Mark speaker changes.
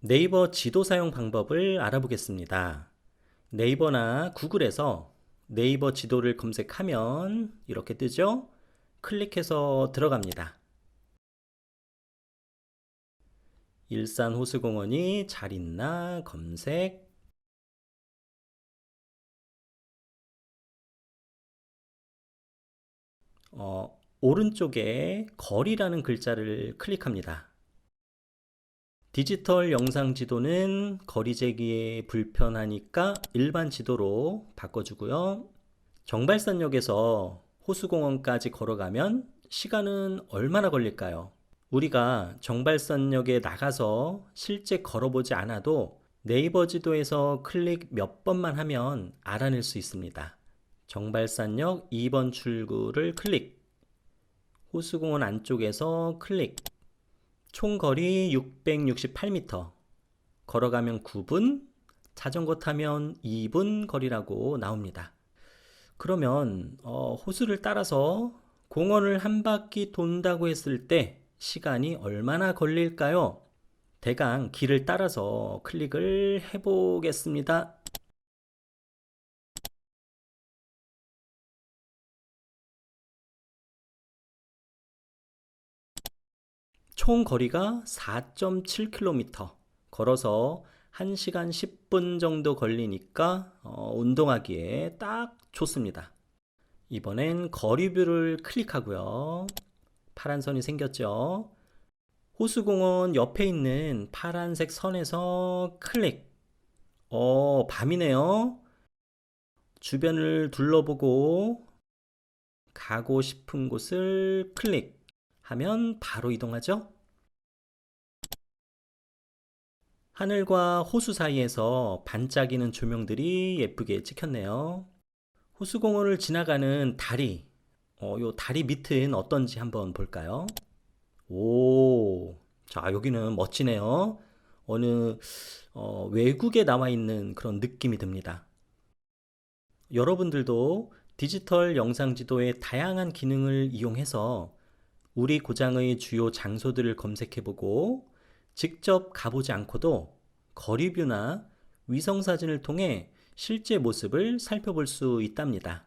Speaker 1: 네이버 지도 사용 방법을 알아보겠습니다. 네이버나 구글에서 네이버 지도를 검색하면 이렇게 뜨죠? 클릭해서 들어갑니다. 일산 호수공원이 잘 있나 검색. 어, 오른쪽에 거리라는 글자를 클릭합니다. 디지털 영상 지도는 거리 재기에 불편하니까 일반 지도로 바꿔주고요. 정발산역에서 호수공원까지 걸어가면 시간은 얼마나 걸릴까요? 우리가 정발산역에 나가서 실제 걸어보지 않아도 네이버 지도에서 클릭 몇 번만 하면 알아낼 수 있습니다. 정발산역 2번 출구를 클릭. 호수공원 안쪽에서 클릭. 총 거리 668m. 걸어가면 9분, 자전거 타면 2분 거리라고 나옵니다. 그러면 어, 호수를 따라서 공원을 한 바퀴 돈다고 했을 때 시간이 얼마나 걸릴까요? 대강 길을 따라서 클릭을 해보겠습니다. 총 거리가 4.7km. 걸어서 1시간 10분 정도 걸리니까 어, 운동하기에 딱 좋습니다. 이번엔 거리뷰를 클릭하고요. 파란 선이 생겼죠? 호수공원 옆에 있는 파란색 선에서 클릭. 어, 밤이네요. 주변을 둘러보고 가고 싶은 곳을 클릭. 하면 바로 이동하죠? 하늘과 호수 사이에서 반짝이는 조명들이 예쁘게 찍혔네요. 호수공원을 지나가는 다리, 어, 요 다리 밑은 어떤지 한번 볼까요? 오, 자, 여기는 멋지네요. 어느 어, 외국에 나와 있는 그런 느낌이 듭니다. 여러분들도 디지털 영상 지도의 다양한 기능을 이용해서 우리 고장의 주요 장소들을 검색해보고 직접 가보지 않고도 거리뷰나 위성사진을 통해 실제 모습을 살펴볼 수 있답니다.